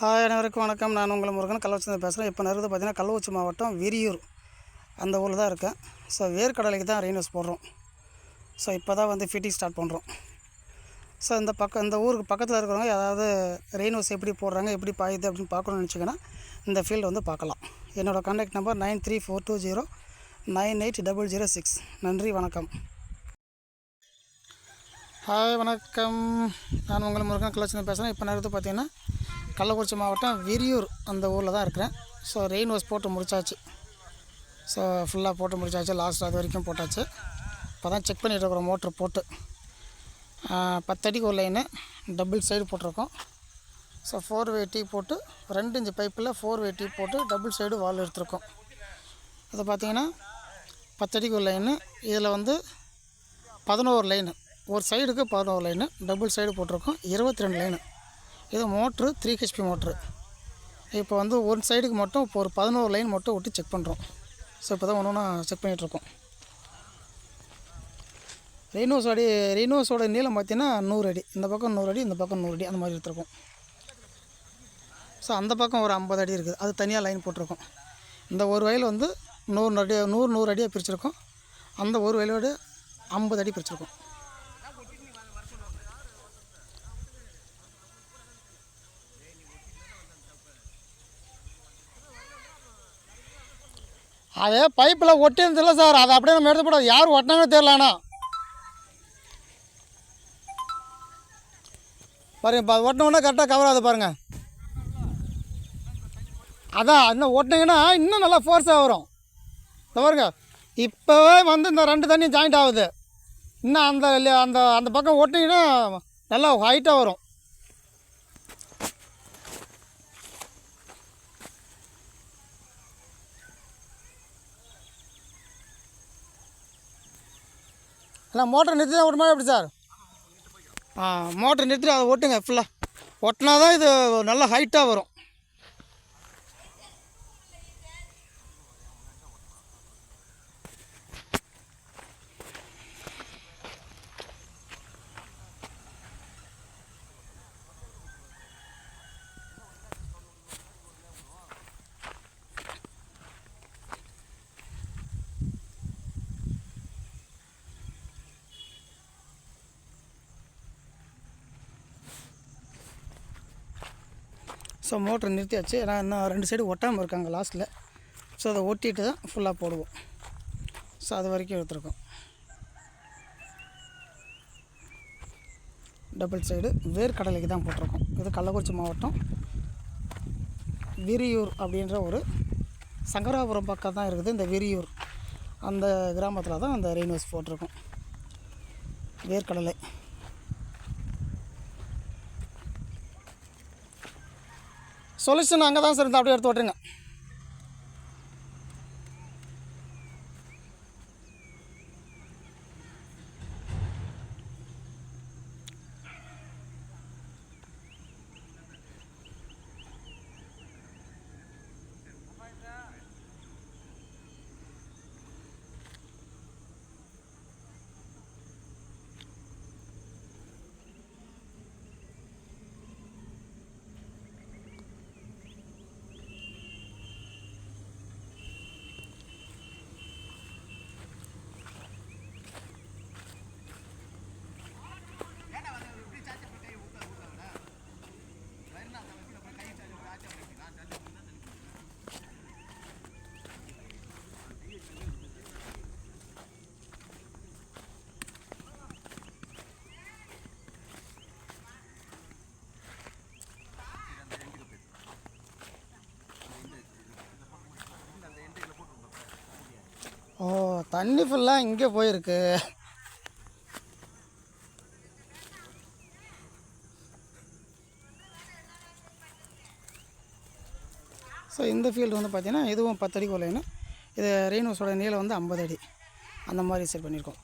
Hi அனைவருக்கும் வணக்கம். நான் உங்கள் முருகன். கள்ளக்குறிச்சி பேசுகிறேன் இப்போ நான் பார்த்தீங்கன்னா கள்ளக்குறிச்சி மாவட்டம் விரியூர் அந்த ஊரில் தான் இருக்கேன். ஸோ வேர்க்கடலைக்கு தான் ரெயின்வஸ் போடுறோம். ஸோ இப்போ தான் வந்து ஃபிட்டிங் ஸ்டார்ட் பண்ணுறோம் ஸோ இந்த பக்கம் இந்த ஊருக்கு பக்கத்தில் இருக்கிறவங்க ஏதாவது ரெயின்வஸ் எப்படி போடுறாங்க எப்படி பாயுது அப்படின்னு பார்க்கணும்னு நினச்சிங்கன்னா இந்த ஃபீல்டு வந்து பார்க்கலாம். என்னோடய contact number nine three four two zero nine eight double zero six. நன்றி வணக்கம். ஹாய் வணக்கம். நான் உங்கள் முருகன். கள்ளக்குறிச்சி பேசுகிறேன் இப்போ நான் பார்த்தீங்கன்னா கள்ளக்குறிச்சி மாவட்டம் விரியூர் அந்த ஊரில் தான் இருக்கிறேன். ஸோ ரெயின் வாஷ் போட்டு முடிச்சாச்சு. ஸோ ஃபுல்லாக போட்டு முடிச்சாச்சு. லாஸ்ட் அது வரைக்கும் போட்டாச்சு. இப்போ தான் செக் பண்ணிட்டு இருக்கிறோம். மோட்ரு போட்டு. பத்தடிக்கு ஒரு லைனு டபுள் சைடு போட்டிருக்கோம். ஸோ ஃபோர் வே டீ போட்டு ரெண்டு இன்ச்சு பைப்பில் ஃபோர் வே டீ போட்டு டபுள் சைடு வால் எடுத்திருக்கோம். அது பார்த்தீங்கன்னா பத்தடிக்கு ஒரு லைனு இதில் வந்து பதினோரு லைனு ஒரு சைடுக்கு பதினோரு லைனு டபுள் சைடு போட்டிருக்கோம். இருபத்தி ரெண்டு லைனு இது மோட்ரு த்ரீ ஹெச்பி மோட்ரு. இப்போ வந்து ஒரு சைடுக்கு மட்டும் இப்போ ஒரு பதினோரு லைன் மட்டும் விட்டு செக் பண்ணுறோம் ஸோ இப்போ தான் ஒன்று ஒன்றா செக் பண்ணிகிட்ருக்கோம் ரெயினோஸோட ரெயினோஸோட நீளம் பார்த்தீங்கன்னா நூறு அடி. இந்த பக்கம் நூறு அடி இந்த பக்கம் நூறு அடி அந்த மாதிரி எடுத்துருக்கோம். ஸோ அந்த பக்கம் ஒரு ஐம்பது அடி இருக்குது. அது தனியாக லைன் போட்டிருக்கோம். இந்த ஒரு வயல் வந்து நூறு அடி நூறு நூறு அடியாக பிரிச்சிருக்கோம். அந்த ஒரு வயலோட ஐம்பது அடி பிரிச்சிருக்கோம். அதே பைப்பில் ஒட்டி இருந்தில்ல சார் அதை அப்படியே நம்ம எடுத்துக்கூடாது யார் ஒட்டினாங்கன்னு தெரியலண்ணா பாருங்கப்பா ஒட்டினோடனே கரெக்டாக கவர் ஆகுது பாருங்கள் அதான் இன்னும் ஒட்டினீங்கன்னா இன்னும் நல்லா ஃபோர்ஸாக வரும். இந்த பாருங்க இப்போவே வந்து இந்த ரெண்டு தண்ணியும் ஜாயிண்ட் ஆகுது. இன்னும் அந்த அந்த அந்த பக்கம் ஒட்டிங்கன்னா நல்லா ஹைட்டாக வரும். இல்லை மோட்டர் நிறுத்தி தான் மாதிரி எப்படி சார்? ஆ மோட்டர் நிறுத்தி அதை ஓட்டுங்க ஃபுல்லாக ஒட்டினா தான் இது நல்லா ஹைட்டாக வரும். ஸோ மோட்டர் நிறுத்தியாச்சு. ஏன்னா இன்னும் ரெண்டு சைடு ஒட்டாமல் இருக்காங்க லாஸ்ட்டில் ஸோ அதை ஒட்டிட்டு தான் ஃபுல்லாக போடுவோம். ஸோ அது வரைக்கும் எடுத்துருக்கோம். டபுள் சைடு வேர்க்கடலைக்கு தான் போட்டிருக்கோம். இது கள்ளக்குறிச்சி மாவட்டம். விரியூர் அப்படின்ற ஒரு சங்கராபுரம் பக்கம் தான் இருக்குது. இந்த விரியூர் அந்த கிராமத்தில் தான் அந்த ரெயின்வஸ் போட்டிருக்கோம். வேர்க்கடலை. சொல்யூஷன் அங்கே தான் சார் இருந்து அப்படியே எடுத்து விட்டுருங்க ஓ தண்ணி ஃபுல்லாக இங்கே போயிருக்கு. ஸோ இந்த ஃபீல்டு வந்து பார்த்தீங்கன்னா இதுவும் பத்து அடிக்கு லைனு இது ரெயின்ஹவுஸோட நீளம் வந்து ஐம்பது அடி. அந்த மாதிரி செட் பண்ணியிருக்கோம்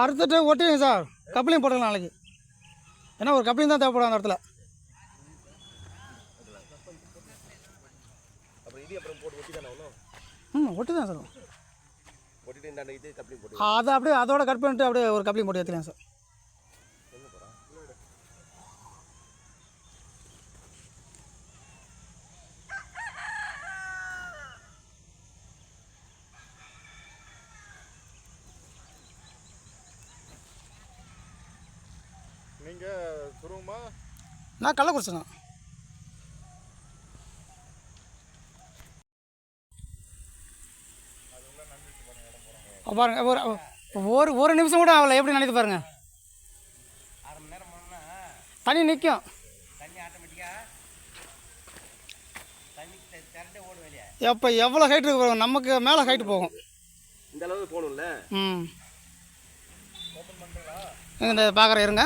அறுத்துட்டு ஒட்டிங்க சார். கப்ளிங் போட்டுக்கலாம் நாளைக்கு. ஏன்னா ஒரு கப்ளிங் தான் தேவைப்படும் அந்த இடத்துல. ம் ஒட்டு தான் சார் அதை அப்படியே அதோட கட் பண்ணிட்டு அப்படியே ஒரு கப்ளிங் போட்டு ஏற்றலாம் சார். நான் கள்ளக்குறிச்சிண்ணா அப்ப பாருங்க ஒரு ஒரு ஒரு நிமிஷம் கூட ஆகல. எப்படி நினைத்து பாருங்க. தண்ணி நிற்கும் எப்போ எவ்வளோ ஹைட் இருக்கு பாருங்க. நமக்கு மேலே ஹைட்டு போகும். இந்த அளவு போகணும்ல? ம். இந்த பார்க்குறேன் இருங்க.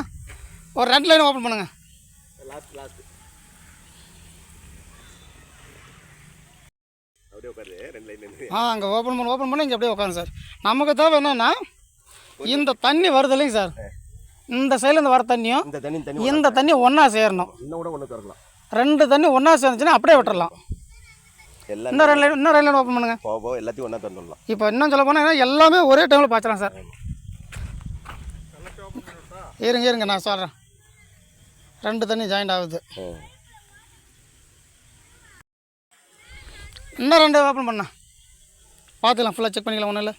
ஒரு ரெண்டு லைன் ஓப்பன் பண்ணுங்க. லாஸ்ட் லாஸ்ட் அப்படியே உட்காரு. ரெண்டு லைன் ஆ அங்கே ஓப்பன் பண்ண ஓப்பன் பண்ணி இங்கே அப்படியே உட்காந்து சார். நமக்கு தேவை என்னன்னா இந்த தண்ணி வருது இல்லைங்க சார். இந்த சைட்லேருந்து வர தண்ணியும் இந்த தண்ணி தண்ணி இந்த தண்ணி ஒன்றா சேரணும். இன்னும் கூட ஒன்று திறக்கலாம். ரெண்டு தண்ணி ஒன்றா சேர்ந்துச்சுன்னா அப்படியே விட்டுறலாம். எல்லாம் இன்னும் ரெண்டு லைன் இன்னும் ரெண்டு லைன் ஓப்பன் பண்ணுங்க. போக போக எல்லாத்தையும் ஒன்றா திறந்துடலாம். இப்போ இன்னும் சொல்ல போனால் எல்லாமே ஒரே டைமில் பாய்ச்சலாம் சார். இருங்க இருங்க நான் சொல்கிறேன் ரெண்டு தண்ணி ஜாயிண்ட் ஆகுது. இன்னும் ரெண்டு ஓப்பன் பண்ணேன் பார்த்துக்கலாம் ஃபுல்லாக செக் பண்ணிக்கலாம் ஒன்றும் இல்லை.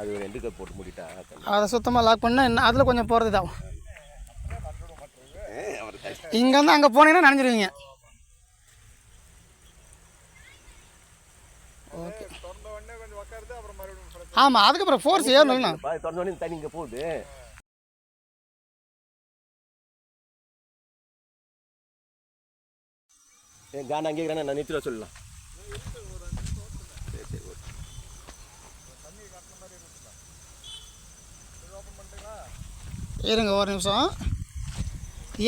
அது ஒரு ரெண்டு கப் போட்டு மூடிட்டா. அதை சுத்தமாக லாக் பண்ணால் இன்னும் அதில் கொஞ்சம் போகிறது இதாகும். இங்கேருந்து அங்கே போனீங்கன்னா நனைஞ்சிருவீங்க. ஓகே. ஆமாம் அதுக்கப்புறம் ஃபோர்ஸ் ஏறணும்னா தண்ணி இங்கே போகுது. அங்கே இருக்கிறானே நான் நிறுத்திட சொல்லலாம் சரி சரி ஓகே. இருங்க ஒரு நிமிஷம்.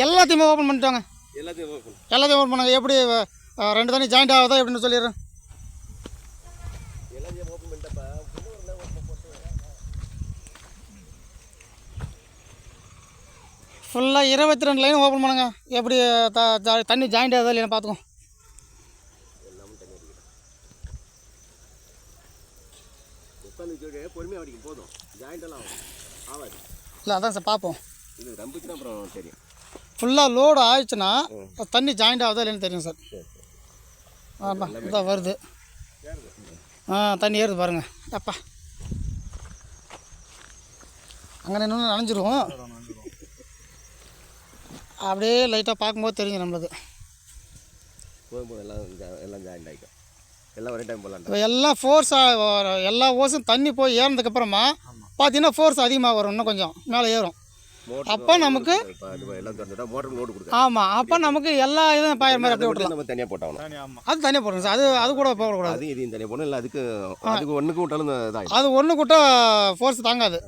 எல்லாத்தையுமே ஓப்பன் பண்ணிட்டாங்க. எல்லாத்தையும் open. எல்லாத்தையும் ஓப்பன் பண்ணுங்க. எப்படி ரெண்டு தண்ணி ஜாயிண்ட் ஆகுதா எப்படின்னு சொல்லிடுறேன். ஓப்பன் ஃபுல்லாக இருபத்தி ரெண்டு லைன் ஓப்பன் பண்ணுங்க. எப்படி த தண்ணி ஜாயிண்ட் ஆகுதா இல்லைன்னு பார்த்துக்கோ உட்காந்து பொறுமையாக வடிக்கும் போதும். ஜாயிண்ட் எல்லாம் ஆகும். ஆகாது. இல்லை அதான் சார் பார்ப்போம். இது ரம்புச்சுன்னா அப்புறம் தெரியும். ஃபுல்லாக லோடு ஆயிடுச்சுன்னா தண்ணி ஜாயிண்ட் ஆகுதா இல்லைன்னு தெரியும் சார். ஆமாம் இதான் வருது. ஆ தண்ணி ஏறுது பாருங்க. அப்பா. அங்கே நின்று நனைஞ்சிரும் அப்படியே லைட்டாக பார்க்கும்போது தெரியும் நம்மளுக்கு. போதும் எல்லாம் எல்லாம் ஜாயிண்ட் ஆகிக்கும். எல்லாம் ஒரே டைம் இப்போ எல்லாம் ஃபோர்ஸாக எல்லா ஓஸும் தண்ணி போய் ஏறினதுக்கப்புறமா பார்த்தீங்கன்னா ஃபோர்ஸ் அதிகமாக வரும் இன்னும் கொஞ்சம் மேலே ஏறும். அப்போ நமக்கு ஆமாம் அப்போ நமக்கு எல்லா இதுவும் பாயிற மாதிரி அப்படியே விட்டுலாம் நம்ம தனியாக ஆமாம் அது தனியாக போடுங்க சார். அது அது கூட போடக்கூடாது அது இதையும் தனியாக போடணும். இல்லை அதுக்கு அதுக்கு ஒன்றுக்கு விட்டாலும் அது ஒன்று கூட்ட ஃபோர்ஸ் தாங்காது.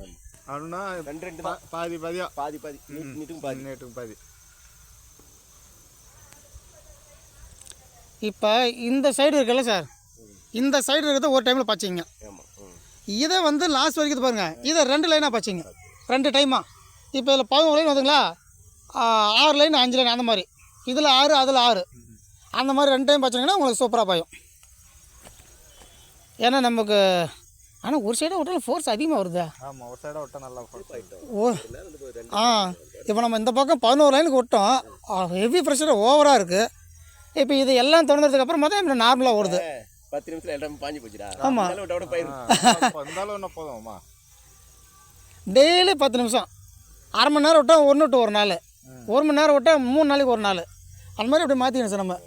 அப்படின்னா ரெண்டு ரெண்டு தான். பாதி பாதி பாதி. நீட்டுக்கும் பாதி. இப்போ இந்த சைடு இருக்குல்ல சார்? இந்த சைடு இருக்கிறத ஒரு டைமில் ம் இதை வந்து லாஸ்ட் வரைக்கும் இது பாருங்க. இதை ரெண்டு லைனாக பச்சிங்க. ரெண்டு டைமாக இப்போ இதில் பதினோரு லைன் வந்துங்களா ஆ, ஆறு லைன் அஞ்சு லைன் அந்த மாதிரி. இதில் ஆறு அதில் ஆறு. அந்த மாதிரி ரெண்டு டைம் பச்சிங்கன்னா உங்களுக்கு சூப்பராக பாயும். ஏன்னா நமக்கு ஆனால் ஒரு சைடாக விட்டாலும் ஃபோர்ஸ் அதிகமாக வருதா. ஆமாம் ஒரு சைடாக நல்லா ஓ ஆ. இப்போ நம்ம இந்த பக்கம் பதினோரு லைனுக்கு விட்டோம். ஹெவி ப்ரெஷர் ஓவராக இருக்குது இப்போ இது எல்லாம் திறந்ததுக்கு அப்புறமா தான் இப்படி நார்மலாக ஓடுது. பத்து நிமிஷத்தில் எல்லாமே பாஞ்சு போச்சுடா. ஆமா. விட பயிரும். இருந்தாலும் என்ன போதும்மா டெய்லி பத்து நிமிஷம். அரை மணி நேரம் விட்டால் ஒன்று விட்டு ஒரு நாள். ஒரு மணி நேரம் விட்டால் மூணு நாளைக்கு ஒரு நாள். அந்த மாதிரி அப்படி மாற்றிக்கணும் சார் நம்ம.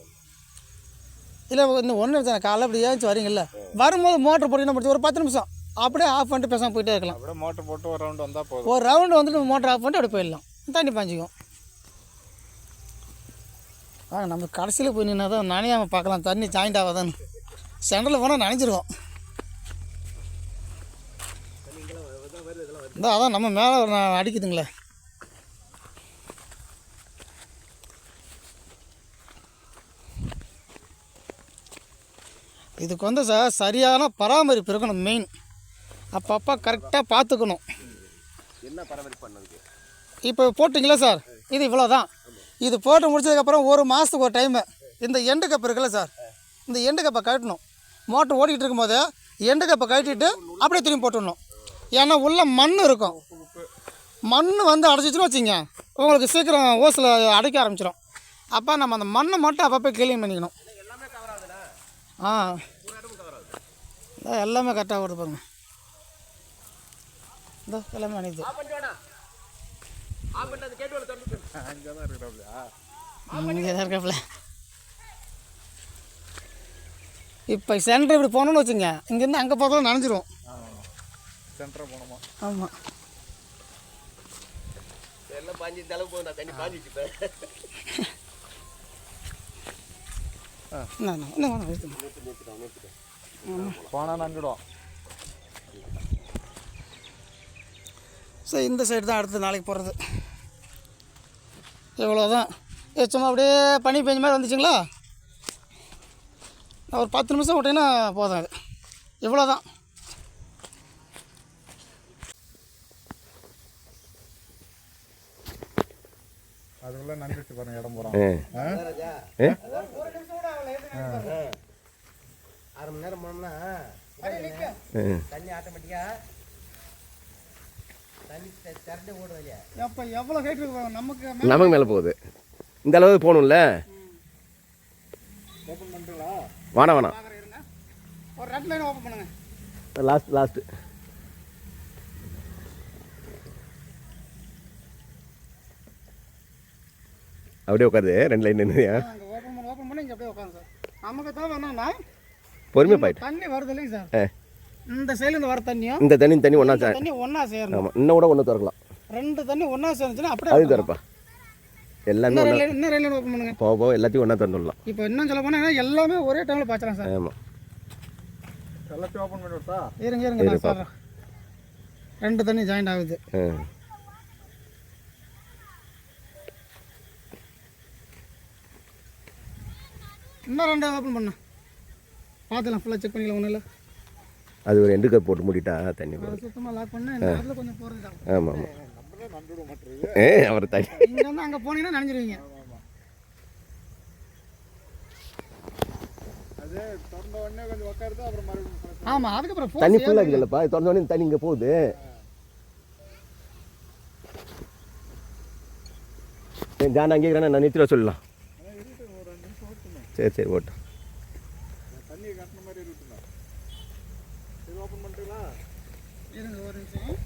இல்லை இன்னும் ஒன்று நிமிஷம் காலைல அப்படி ஏஞ்சி வரீங்கல்ல. வரும்போது மோட்டர் போட்டிங்கன்னா முடிச்சு ஒரு பத்து நிமிஷம். அப்படியே ஆஃப் பண்ணிட்டு பேசாமல் போயிட்டே இருக்கலாம். அப்படியே மோட்டர் போட்டு ஒரு ரவுண்ட் வந்தால் போதும். ஒரு ரவுண்டு வந்துட்டு மோட்டர் ஆஃப் பண்ணிட்டு அப்படியே போயிடலாம். தண்ணி பாஞ்சிக்கும். ஆ நம்ம கடைசியில் போய் நின்னா தான் நனையாமல் பார்க்கலாம். தண்ணி ஜாயிண்ட் ஆகாதான்னு. சென்டரில் போனால் நினைச்சிருக்கோம் இந்த அதான் நம்ம மேலே அடிக்குதுங்களே. இதுக்கு வந்து சார் சரியான பராமரிப்பு இருக்கணும் மெயின் அப்பப்போ கரெக்டாக பார்த்துக்கணும் என்ன பராமரிப்பு பண்ணதுக்கு இப்போ போட்டிங்களா சார் இது இவ்வளோ தான் இது போட்டு முடிச்சதுக்கப்புறம் ஒரு மாதத்துக்கு ஒரு டைமு இந்த எண்டு கப் இருக்குல்ல சார் இந்த எண்டு கப்பை கட்டணும் மோட்டர் ஓடிக்கிட்டு இருக்கும்போது எண்டு கப்பை கட்டிட்டு அப்படியே திரும்பி போட்டுடணும். ஏன்னா உள்ள மண் இருக்கும். மண் வந்து அடைச்சிச்சுன்னு வச்சுங்க உங்களுக்கு சீக்கிரம் ஓசில் அடைக்க ஆரம்பிச்சிடும் அப்போ நம்ம அந்த மண்ணை மட்டும் அப்பப்போ க்ளீன் பண்ணிக்கணும். ஆ. எல்லாமே கரெக்டாக வருது பாருங்க. இதோ எல்லாமே இருக்கிறாப்லையா இங்கே தான் இருக்காப்புல. இப்போ சென்டர் இப்படி போனோம்னு வச்சுங்க இங்கேருந்து அங்கே போகிறதும் நனைஞ்சிரும். சென்டரை போனோமா? ஆமாம் எல்லாம் பாஞ்சு இந்த அளவு போதும் நான் தண்ணி பாஞ்சிச்சு போனால் நஞ்சிடும் ஸோ இந்த சைடு தான் அடுத்து நாளைக்கு போகிறது இவ்வளோதான் சும்மா அப்படியே பனி பெஞ்ச மாதிரி வந்துச்சுங்களா? ஒரு பத்து நிமிஷம் விட்டிங்கன்னா போதும் அது. இவ்வளோ தான் அதுக்குள்ளே நஞ்சிச்சு பாருங்க இடம் போகிறோம் அரை மணி நேரம் போனோம்னா தண்ணி ஆட்டோமேட்டிக்காக தண்ணி தெ- திரண்டு ஓடும் இல்லையா? எப்போ எவ்வளோ ஹைட் இருக்கு நமக்கு நமக்கு மேலே போகுது. இந்த அளவு போகணும்ல? வேணாம் வேணாம் ஒரு ரெண்டு லைன் ஓப்பன் பண்ணுங்க. லாஸ்ட் லாஸ்ட்டு அப்படியே உட்காருது ரெண்டு லைன் நின்று அங்கே ஓப்பன் பண்ணி ஓப்பன் பண்ணி இங்கே அப்படியே உட்காந்து சார். நமக்கு தேவை என்னன்னா பொறுமையாக போயிட்டு. தண்ணி வருது இல்லைங்க சார்? இந்த சைடுலேருந்து வர தண்ணியும் இந்த தண்ணி தண்ணி ஒன்றா தண்ணி ஒன்றா சேரணும். ஆமாம் இன்னும் கூட ஒன்று திறக்கலாம். ரெண்டு தண்ணி ஒன்றா சேர்ந்துச்சுன்னா அப்படியே அதையும் திறப்பா. எல்லாமே இன்னும் ரெண்டு ரெண்டு லைன் ஓப்பன் பண்ணுங்க. போக போக எல்லாத்தையும் ஒன்றா திறந்துடலாம் இப்போ இன்னும் சொல்ல போனால் எல்லாமே ஒரே டைமில் பாய்ச்சலாம் சார். ஆமாம் எல்லாத்தையும் ஓப்பன் பண்ணி விட்டா? இருங்க இருங்க நான் சொல்கிறேன் ரெண்டு தண்ணி ஜாயிண்ட் ஆகுது. இன்னும் ரெண்டு ஓப்பன் பண்ண. பார்த்துலாம் ஃபுல்லாக செக் பண்ணிக்கலாம் ஒன்றும் இல்லை. அது ஒரு எண்டு கப் போட்டு மூடிட்டா தண்ணி சுத்தமாக லாக் பண்ணேன் அதில் கொஞ்சம் போகிறது தான். ஆமாம் ஆமாம் ஏ அவர் தண்ணி இங்கேருந்து அங்கே போனீங்கன்னா நனைஞ்சிருவீங்க. திறந்த உடனே ஆமாம் அதுக்கப்புறம் தண்ணி force ஃபுல்லாக ஏறுது. இருக்குல்லப்பா திறந்த உடனே தண்ணி இங்கே போகுது. ஜான் அங்கே இருக்கிறேன் நான் நிறுத்திட சொல்லலாம் சரி சரி ஓட்டு தண்ணி கட்டின மாதிரி இருக்குண்ணா இது ஓப்பன் பண்ணிட்டுங்களா இருங்க ஒரு நிமிஷம்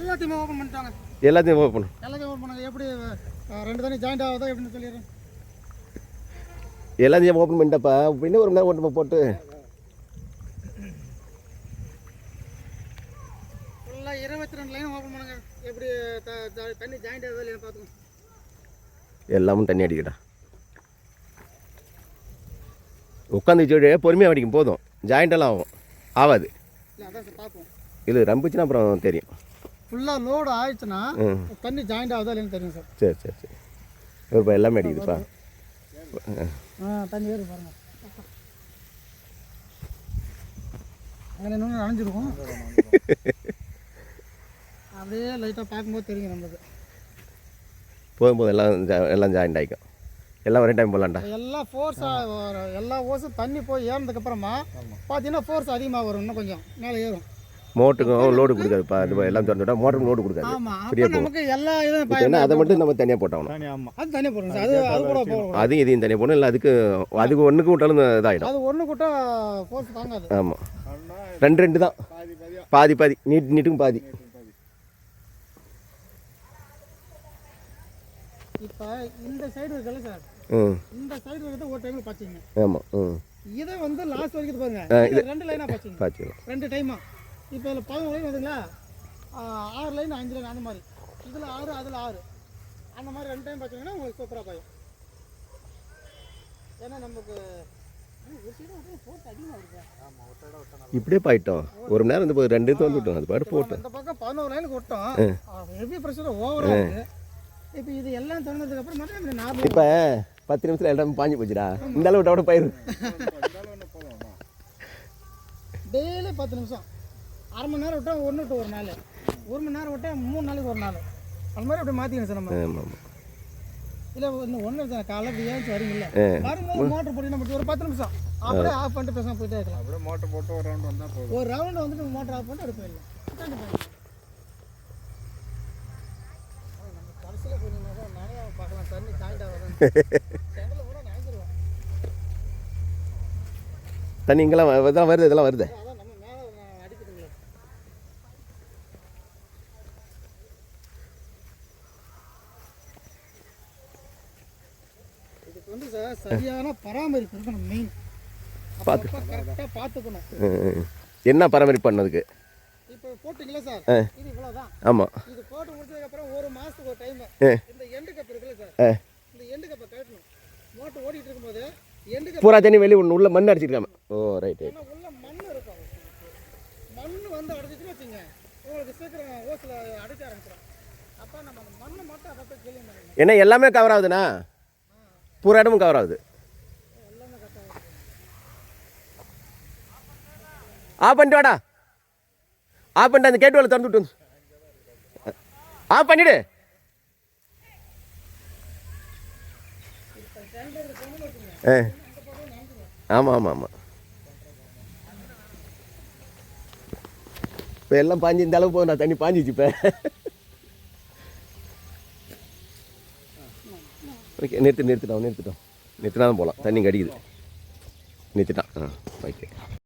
எல்லாத்தையுமே ஓப்பன் பண்ணிட்டாங்க. எல்லாத்தையும் ஓப்பன் எல்லாத்தையும் ஓப்பன் பண்ணுங்க எப்படி ரெண்டு தண்ணி ஜாயிண்ட் ஆகுதோ எப்படின்னு சொல்லிடுறேன். எல்லாத்தையும் ஓப்பன் பண்ணிட்டப்பா. இன்னும் ஒரு மணி நேரம் ஓட்டு போட்டு. ஃபுல்லாக இருபத்தி ரெண்டு லைன் ஓப்பன் பண்ணுங்க. எப்படி தண்ணி ஜாயிண்ட் ஆகுதோ இல்லையா பார்த்துக்கோங்க எல்லாமும் தண்ணி அடிக்கடா. உட்காந்து வச்சு பொறுமையாக அடிக்கும் போதும். ஜாயிண்டெல்லாம் ஆகும். ஆகாது. இல்லை அதான் பார்ப்போம். இது ரம்பிச்சுன்னா அப்புறம் தெரியும். ஃபுல்லாக லோடு ஆயிடுச்சுன்னா தண்ணி ஜாயிண்ட் ஆகுதா இல்லைன்னு தெரியும் சார். சரி சரி சரி. இப்போ எல்லாமே அடிக்குதுப்பா ஆ தண்ணி ஏறு பாருங்க. அங்கே இன்னொன்று நனைஞ்சிருக்கும் அப்படியே லைட்டாக பார்க்கும்போது தெரியும் நம்மளுக்கு. போதும் எல்லாம் எல்லாம் ஜாயிண்ட் ஆகிக்கும் எல்லாம் ஒரே டைம் போகலான்டா எல்லாம் ஃபோர்ஸ் எல்லா ஓஸும் தண்ணி போய் ஏறினதுக்கப்புறமா பார்த்தீங்கன்னா ஃபோர்ஸ் அதிகமாக வரும் இன்னும் கொஞ்சம் மேலே ஏறும். மோட்டருக்கும் லோடு கொடுக்காதுப்பா. இது எல்லாம் திறந்து விட்டா மோட்டருக்கு லோடு கொடுக்காது ஃப்ரீயாக போகும். என்ன அதை மட்டும் நம்ம தனியாக போட்டாகணும். அது போடுங்க சார். அது அது கூட போடக்கூடாது அதையும் இதையும் தனியாக போடணும். இல்லை அதுக்கு அதுக்கு ஒன்றுக்கு விட்டாலும் இதாகிடும் அது ஒன்று கூட்ட ஆமாம் ரெண்டு ரெண்டு தான். பாதி பாதி. நீட் நீட்டுக்கும் பாதி. பாதி இப்போ இந்த சைடு இருக்குல்ல சார். ம் இந்த சைடு இருக்கிறது ஒரு டைமில் பாய்ச்சிங்க ஆமாம் ம் இதை வந்து லாஸ்ட் வரைக்கும் இது பாருங்க ரெண்டு லைனாக பார்த்துக்கலாம் ரெண்டு டைமா இப்போ இதில் பதினொன்று லைன் வருதுங்களா? ஆ, ஆறு லைன் அஞ்சு லைன் அந்த மாதிரி. இதில் ஆறு அதில் ஆறு. அந்த மாதிரி ரெண்டு டைம் பார்த்தீங்கன்னா உங்களுக்கு சூப்பராக பாயும். ஏன்னா நமக்கு இப்படியே பாயிட்டோம். ஒரு மணி நேரம் வந்து போய் ரெண்டு எடுத்து வந்துட்டோம் அது பாட்டு போட்டோம். இந்த பக்கம் பதினோரு லைனுக்கு விட்டோம் ஹெவி ப்ரெஷர் ஓவராக இருக்கு. இப்போ இது எல்லாம் திறந்ததுக்கு அப்புறம் மட்டும் இந்த நார்மல் இப்போ பத்து நிமிஷத்தில் எல்லாமே பாஞ்சு போச்சுடா. இந்த அளவு விட்ட விட பயிர் டெய்லி பத்து நிமிஷம். அரை மணி நேரம் விட்டா ஒன்று டு ஒரு நாள். ஒரு மணி நேரம் விட்டா மூணு நாளைக்கு ஒரு நாள். அது மாதிரி அப்படியே மாற்றிக்கணும் சார் நம்ம. இல்லை இந்த ஒன்று சார் காலைல இப்படி ஏஞ்சி வரீங்கல்ல. வரும்போது மோட்டர் போட்டீங்கன்னா மட்டும் ஒரு பத்து நிமிஷம். அப்படியே ஆஃப் பண்ணிட்டு பேசாம போயிட்டே இருக்கலாம். அப்படியே மோட்டர் போட்டு ஒரு ரவுண்ட் வந்தால் போதும். ஒரு ரவுண்டு வந்துட்டு மோட்டர் ஆஃப் பண்ணிட்டு கண்டிப்பாக நம்ம கடைசியில் போனீங்கன்னா நிறையா பார்க்கலாம் தண்ணி தாண்டா வரும் செங்கல கூட நினைச்சிருவோம் தண்ணி இங்கெல்லாம் இதெல்லாம் வருது இதெல்லாம் வருது அதான் நம்ம மேலே அடிக்குதுங்களே இதுக்கு வந்து சார் சரியான பராமரிப்பு இருக்கணும் மெயின் பார்த்து. கரெக்டாக பார்த்துக்கணும். ம், ம். என்ன பராமரிப்பு பண்ணதுக்கு இப்போ போட்டிங்களா சார்? இது இவ்வளோதான் ஆமாம் இது போட்டு முடிச்சதுக்கப்புறம் ஒரு மாதத்துக்கு ஒரு டைம் இந்த எண்டு கப் இருக்குல்ல சார்? இந்த எண்டு கப்பை கட்டணும் மோட்டர் ஓடிட்டு இருக்கும்போது எண்டு கப் பூரா தண்ணி வெளியே ஒன்று உள்ள மண் அடிச்சிருக்காம. ஓ ரைட் ஏன்னா உள்ள மண் இருக்கும். மண் வந்து அடைச்சிச்சுன்னு வச்சுங்க உங்களுக்கு சீக்கிரம் ஓசில் அடைக்க ஆரம்பிச்சிடும் அப்போ நம்ம அந்த மண்ணை மட்டும் பண்ணணும் என்ன எல்லாமே கவர் ஆகுதுண்ணா. பூரா இடமும் கவர் ஆகுது. ஆஃப் பண்ணிட்டு வாடா. ஆஃப் பண்ணிட்டு அந்த கேட்டு வேலை திறந்து விட்டு வந்து ஆஃப் பண்ணிடு. ஆ ஆமாம் ஆமாம் ஆமாம் இப்போ எல்லாம் பாஞ்சு இந்த அளவு போகுது நான் தண்ணி பாஞ்சிச்சு இப்போ. ஓகே நிறுத்து நிறுத்திட்டோம் நிறுத்திட்டோம். நிறுத்தினா தான் போகலாம். தண்ணி கடிக்குது நிறுத்திட்டான். ஆ ஓகே.